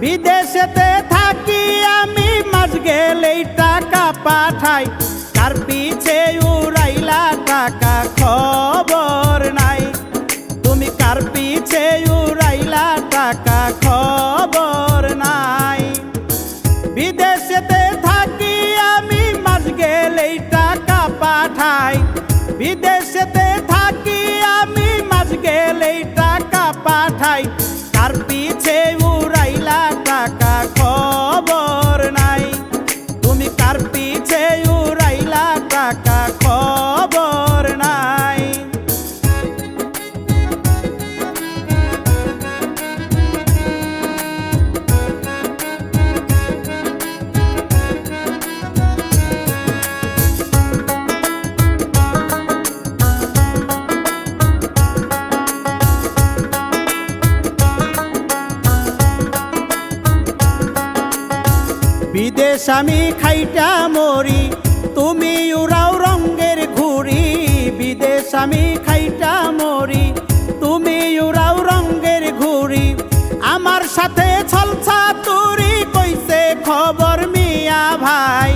বিদেশেতে থাকি আমি, মাস গেলেই টাকা পাঠাই। কার পিছে উড়াইলা টাকা খবর নাই। তুমি কার পিছে উড়াইলা টাকা খবর নাই। বিদেশেতে থাকি আমি, মাস গেলেই টাকা পাঠাই। বিদেশেতে থাকি আমি, মাস গেলেই টাকা পাঠাই। কার আমি খাইটা মরি, তুমি উড়াও রঙ্গের ঘুরি বিদেশ আমি খাইটা মরি, তুমি উড়াও রঙ্গের ঘুরি আমার সাথে ছলছা তুরি, কইছে খবর মিয়া ভাই,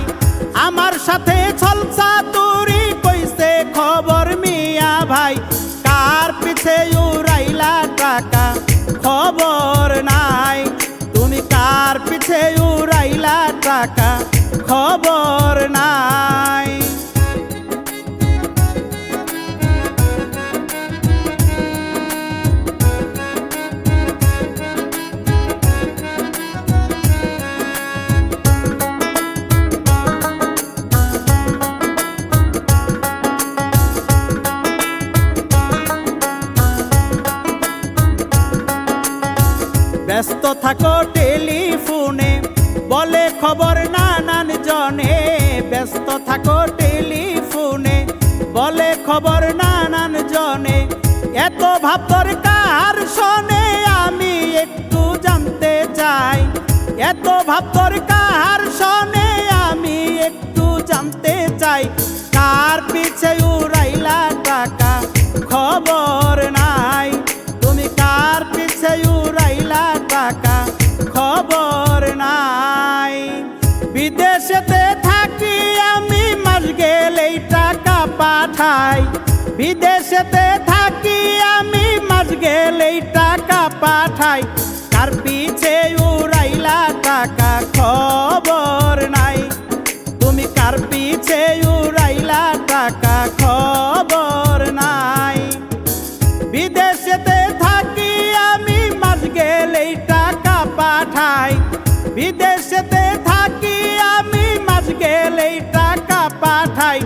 আমার সাথে ছলছা তুরি, কইছে খবর মিয়া ভাই কার পিছে উড়াইলা টাকা, খবর নাই। তুমি কার পিছে উড়াইলা টাকা খবর নাই। ব্যস্ত থাকো টেলিফোনে, বলে খবর নানান জনে ব্যস্ত থাকো টেলিফোনে, বলে খবর নানান জনে এত ভাব দরকার শোনে, আমি একটু জানতে চাই। এত ভাব দরকার শোনে, আমি একটু জানতে চাই। কার পিছে উড়াইলা টাকা? বিদেশেতে থাকি আমি, মাস গেলেই টাকা পাঠাই। কার পিছে উড়াইলা টাকা খবর নাই। তুমি কার পিছে উড়াইলা টাকা খবর নাই। বিদেশেতে থাকি আমি, মাস গেলেই টাকা পাঠাই। বিদেশেতে থাকি আমি, মাস গেলেই টাকা পাঠাই।